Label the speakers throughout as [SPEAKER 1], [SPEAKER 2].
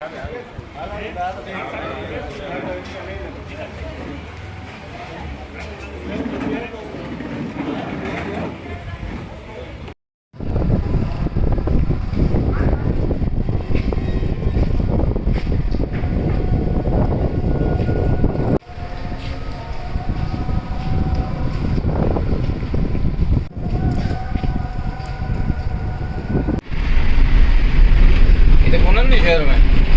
[SPEAKER 1] Gracias.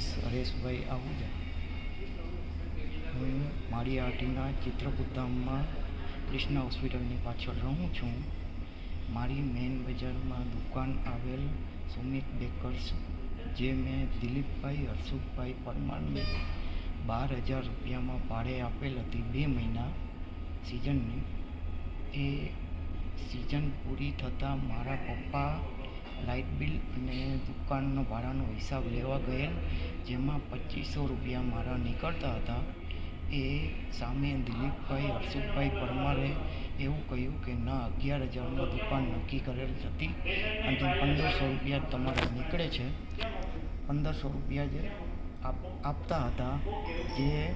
[SPEAKER 1] Manish Hareshbhai Ahuja હું મારી આટીના ચિત્રકૂટ કૃષ્ણ હોસ્પિટલની પાછળ રહું છું. મારી મેઇન બજારમાં દુકાન આવેલ સુમિત બેકર્સ, જે મેં દિલીપભાઈ હર્ષુભાઈ પરમારને બાર હજાર રૂપિયામાં ભાડે આપેલ હતી બે મહિના સિઝનની એ સિઝન પૂરી થતાં મારા પપ્પા લાઇટ બિલ અને દુકાનનો ભાડાનો હિસાબ લેવા ગયેલ, જેમાં પચીસો રૂપિયા મારા નીકળતા હતા. એ સામે દિલીપભાઈ હર્ષુભાઈ પરમારે એવું કહ્યું કે, ના, અગિયાર હજારમાં દુકાન નક્કી કરેલ હતી અને પંદરસો રૂપિયા તમારા નીકળે છે. પંદરસો રૂપિયા જે આપ, આપતા હતા, જે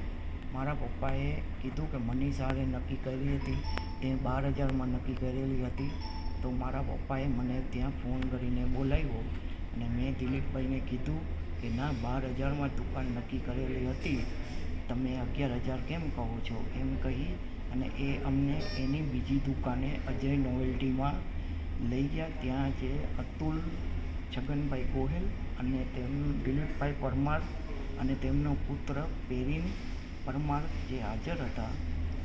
[SPEAKER 1] મારા પપ્પાએ કીધું કે મનીષ આરે નક્કી કરી હતી. એ બાર હજારમાં નક્કી કરેલી હતી. તો મારા પપ્પાએ મને ત્યાં ફોન કરીને બોલાવ્યો અને મેં દિલીપભાઈને કીધું કે ના, બાર હજારમાં દુકાન નક્કી કરેલી હતી. તમે અગિયાર હજાર કેમ કહો છો? એમ કહી અને એ અમને એની બીજી દુકાને અજય નોવેલ્ટીમાં લઈ ગયા. ત્યાં જે અતુલ છગનભાઈ ગોહિલ અને તેમ દિલીપભાઈ પરમાર અને તેમનો પુત્ર પેરીન પરમાર જે હાજર હતા.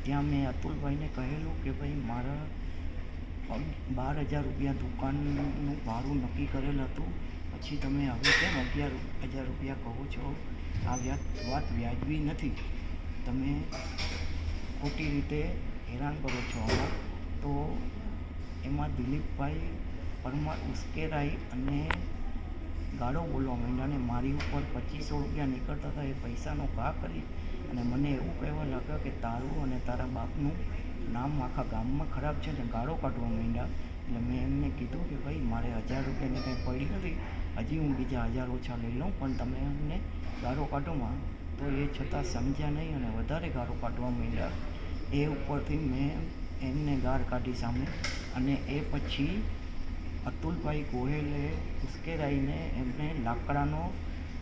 [SPEAKER 1] ત્યાં મેં અતુલભાઈને કહેલું કે ભાઈ, મારા બાર હજાર રૂપિયા દુકાનનું ભાડું નક્કી કરેલ હતું. પછી તમે હવે કેમ અગિયાર હજાર રૂપિયા કહો છો? આ વ્યાજ, વાત વ્યાજબી નથી. તમે ખોટી રીતે હેરાન કરો છો અમાર. તો એમાં દિલીપભાઈ પરમાર ઉશ્કેરાઈ અને ગાળો બોલવા માંડ્યા અને મારી ઉપર પચીસો રૂપિયા નીકળતા હતા, એ પૈસાનો ઘા કરી અને મને એવું કહેવા લાગ્યા કે તારું અને તારા બાપનું નામ આખા ગામમાં ખરાબ છે ને ગાળો કાઢવા માંડ્યા. એટલે મેં એમને કીધું કે ભાઈ, મારે હજાર રૂપિયાની કંઈ પડી નથી. હજી હું બીજા હજાર ઓછા લઈ લઉં, પણ તમે અમને ગાળો કાઢોમાં તો એ છતાં સમજ્યા નહીં અને વધારે ગાળો કાઢવા માંડ્યા. એ ઉપરથી મેં એમને ગાર કાઢી સામે અને એ પછી અતુલભાઈ ગોહેલે ઉશ્કેરાઈને એમને લાકડાનો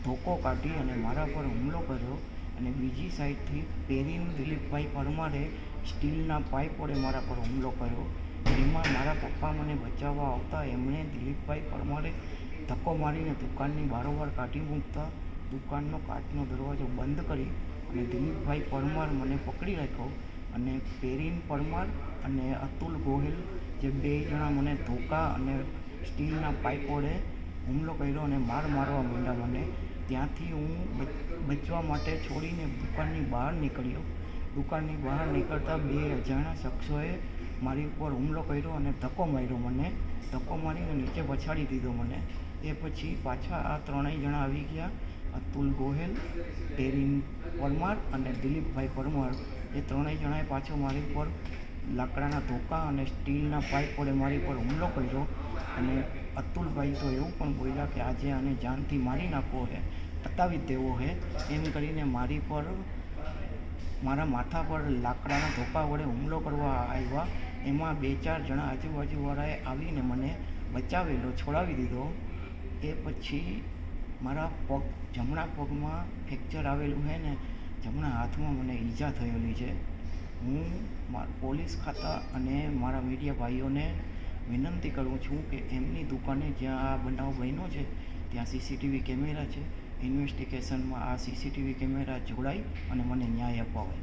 [SPEAKER 1] ધોકો કાઢી અને મારા પર હુમલો કર્યો અને બીજી સાઈડથી પેરીન દિલીપભાઈ પરમારે સ્ટીલના પાઇપ વડે મારા પર હુમલો કર્યો. એમાં મારા પપ્પા મને બચાવવા આવતા એમણે દિલીપભાઈ પરમારે ધક્કો મારીને દુકાનની બારોબાર કાઢી મૂકતા દુકાનનો કાચનો દરવાજો બંધ કરી અને દિલીપભાઈ પરમાર મને પકડી રાખ્યો અને પેરીન પરમાર અને અતુલ ગોહિલ જે બે જણા મને ધોકા અને સ્ટીલના પાઇપ વડે હુમલો કર્યો અને માર મારવા માંડ્યા મને. ત્યાંથી હું બચ- બચવા માટે છોડીને દુકાનની બહાર નીકળ્યો. દુકાનની બહાર નીકળતા બે અજાણ્યા શખ્સોએ મારી ઉપર હુમલો કર્યો અને ધક્કો માર્યો મને. ધક્કો મારીને નીચે પછાડી દીધો મને. એ પછી પાછા આ ત્રણેય જણા આવી ગયા. અતુલ ગોહેલ ટેરીન પરમાર અને દિલીપભાઈ પરમાર. એ ત્રણેય જણાએ પાછો મારી ઉપર લાકડાના ધોકા અને સ્ટીલના પાઇપ વડે મારી પર હુમલો કર્યો. અને અતુલભાઈ તો એવું પણ બોલ્યા કે આજે આને જાનથી મારી નાખવો છે પતાવી દેવો છે એમ કરીને મારી પર મારા માથા પર લાકડાના ધોકા વડે હુમલો કરવા આવ્યા. એમાં બે ચાર જણા આજુબાજુવાળાએ આવીને મને બચાવેલો, છોડાવી દીધો. એ પછી મારા પગ, જમણા પગમાં ફ્રેક્ચર આવેલું છે ને, જમણા હાથમાં મને ઈજા થયેલી છે. હું પોલીસ ખાતા અને મારા મીડિયા ભાઈઓને વિનંતી કરું છું કે એમની દુકાને જ્યાં આ બનાવ બન્યો છે, ત્યાં સીસીટીવી કેમેરા છે. ઇન્વેસ્ટિગેશનમાં આ સીસીટીવી કેમેરા જોડાય અને મને ન્યાય અપાવે